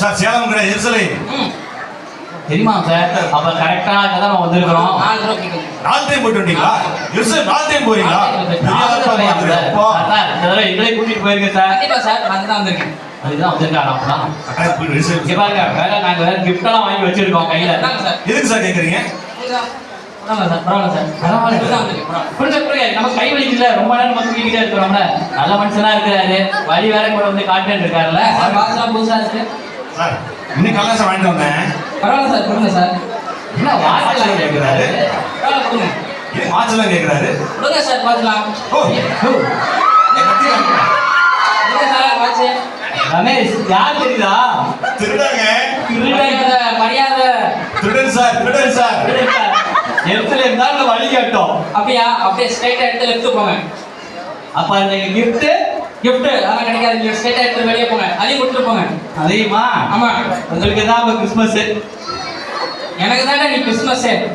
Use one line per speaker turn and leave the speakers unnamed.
Sir Salem கிடையாது எருசலேம்
தெரியுமா sir? அப்ப கரெக்டா தான் நம்ம வந்திருக்கிறோம்.
நாலு டைம் போயிட்டு வந்தீங்களா? எருசலேம் நாலு டைம் போறீங்களா.
சார், எங்களை கூட்டிட்டு போயிருக்கேன் சார்.
கண்டிப்பா சார். வந்திருக்கேன்.
அதுதான் வந்திருக்காரு அப்பதான் பாருங்க வேற நாங்க வேற gift எல்லாம் வாங்கி வச்சிருக்கோம் கையில.
எதுக்கு சார் கேக்குறீங்க?
பரவாயில்ல சார் பரவாயில்ல சார்.
பரவாயில்ல. புரிஞ்ச புரியுங்க நம்ம கை வலிக்கல ரொம்ப நேரம் நம்ம தூக்கிட்டே இருக்கிறோம்ல. நல்ல மனுஷனா இருக்கிறாரு. வழி வேற கூட வந்து காட்டுன்னு இருக்காருல்ல.
சார் பாக்ஸ்லாம் புதுசா இருக்கு.
சார் இன்னைக்கு கல்லா சார் வாங்கிட்டு வந்தேன்.
பரவாயில்ல சார் கொடுங்க சார்.
என்ன வாட்செல்லாம் கேட்கிறாரு
கொடுங்க.
ஏன் வாட்செல்லாம் கேக்குறாரு?
கொடுங்க சார் பார்த்துலாம்.
ஓ
ரமேஷ் யார் தெரியுதா?
திருடாங்க.
மரியாதை மரியாதை.
திருடன் சார் திருடன் சார்.
எருத்துல இருந்தாலும் வழி கேட்டோம்.
அப்படியா? அப்படியே ஸ்ட்ரைட்டா எடுத்து லெஃப்ட் போங்க.
அப்ப அந்த gift
gift அதெல்லாம் கிடைக்காது. நீங்க ஸ்ட்ரைட்டா எடுத்து வெளியே போங்க. அதையும் கொடுத்துட்டு போங்க.
அதிகமா
ஆமா.
உங்களுக்கு தான் இப்ப கிறிஸ்மஸ்
எனக்கு தானே நீ கிறிஸ்மஸ்
இது?